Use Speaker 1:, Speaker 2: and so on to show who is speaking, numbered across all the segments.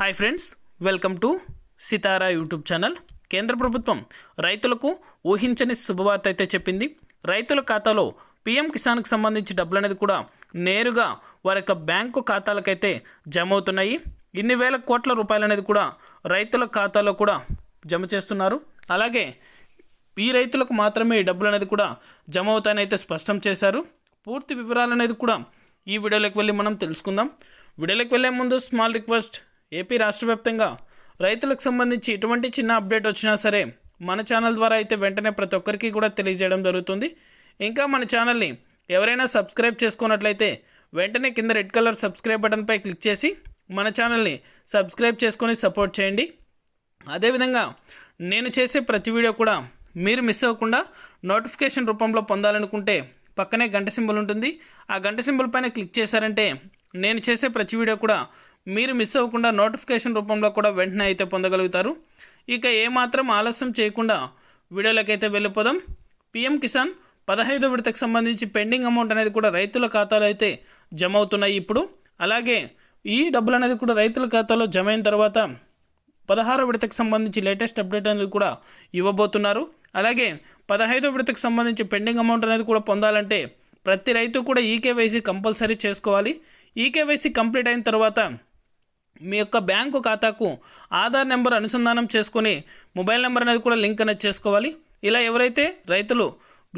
Speaker 1: Hi friends welcome to Sitara YouTube channel కేంద్ర ప్రభుత్వం రైతులకు ఊహించని శుభవార్త అయితే చెప్పింది. రైతుల ఖాతాలో పీఎం కిసాన్కి సంబంధించి డబ్బులు అనేది కూడా నేరుగా వారి యొక్క బ్యాంకు ఖాతాలకైతే జమ అవుతున్నాయి ఇన్ని వేల కోట్ల రూపాయలు అనేది కూడా రైతుల ఖాతాలో కూడా జమ చేస్తున్నారు. అలాగే ఈ రైతులకు మాత్రమే ఈ డబ్బులు అనేది కూడా జమ అవుతాయని అయితే స్పష్టం చేశారు. పూర్తి వివరాలు అనేది కూడా ఈ వీడియోలోకి వెళ్ళి మనం తెలుసుకుందాం. వీడియోలోకి వెళ్ళే ముందు స్మాల్ రిక్వెస్ట్ ఏపీ రాష్ట్ర వ్యాప్తంగా రైతులకు సంబంధించి ఎటువంటి చిన్న అప్డేట్ వచ్చినా సరే మన ఛానల్ ద్వారా అయితే వెంటనే ప్రతి ఒక్కరికి కూడా తెలియజేయడం జరుగుతుంది. ఇంకా మన ఛానల్ని ఎవరైనా సబ్స్క్రైబ్ చేసుకున్నట్లయితే వెంటనే కింద రెడ్ కలర్ సబ్స్క్రైబ్ బటన్పై క్లిక్ చేసి మన ఛానల్ని సబ్స్క్రైబ్ చేసుకొని సపోర్ట్ చేయండి. అదేవిధంగా నేను చేసే ప్రతి వీడియో కూడా మీరు మిస్ అవ్వకుండా నోటిఫికేషన్ రూపంలో పొందాలనుకుంటే పక్కనే గంట సింబల్ ఉంటుంది. ఆ గంట సింబల్ పైన క్లిక్ చేశారంటే నేను చేసే ప్రతి వీడియో కూడా మీరు మిస్ అవ్వకుండా నోటిఫికేషన్ రూపంలో కూడా వెంటనే అయితే పొందగలుగుతారు. ఇక ఏమాత్రం ఆలస్యం చేయకుండా వీడియోలకైతే వెళ్ళిపోదాం. పిఎం కిసాన్ పదహైదు విడతకు సంబంధించి పెండింగ్ అమౌంట్ అనేది కూడా రైతుల ఖాతాలో అయితే జమ అవుతున్నాయి ఇప్పుడు. అలాగే ఈ డబ్బులు అనేది కూడా రైతుల ఖాతాలో జమ అయిన తర్వాత పదహారో విడతకు సంబంధించి లేటెస్ట్ అప్డేట్ అనేది కూడా ఇవ్వబోతున్నారు. అలాగే పదహైదో విడతకు సంబంధించి పెండింగ్ అమౌంట్ అనేది కూడా పొందాలంటే ప్రతి రైతు కూడా ఈకేవైసీ కంపల్సరీ చేసుకోవాలి. ఈకేవైసీ కంప్లీట్ అయిన తర్వాత మీ యొక్క బ్యాంకు ఖాతాకు ఆధార్ నెంబర్ అనుసంధానం చేసుకొని మొబైల్ నెంబర్ అనేది కూడా లింక్ అనేది చేసుకోవాలి. ఇలా ఎవరైతే రైతులు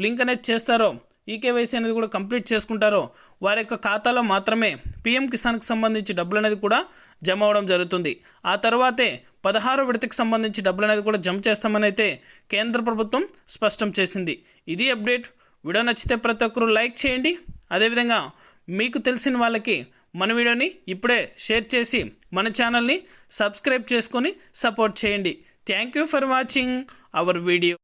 Speaker 1: లింక్ అనేది చేస్తారో ఈకేవైసీ అనేది కూడా కంప్లీట్ చేసుకుంటారో వారి యొక్క ఖాతాలో మాత్రమే పీఎం కిసాన్కి సంబంధించి డబ్బులు అనేది కూడా జమ అవడం జరుగుతుంది. ఆ తర్వాతే పదహారో విడతకి సంబంధించి డబ్బులు అనేది కూడా జమ చేస్తామని అయితే కేంద్ర ప్రభుత్వం స్పష్టం చేసింది. ఇది అప్డేట్. వీడియో నచ్చితే ప్రతి ఒక్కరూ లైక్ చేయండి. అదేవిధంగా మీకు తెలిసిన వాళ్ళకి మన వీడియోని ఇప్పుడే షేర్ చేసి మన ఛానల్ని సబ్స్క్రైబ్ చేసుకొని సపోర్ట్ చేయండి. Thank you for watching our video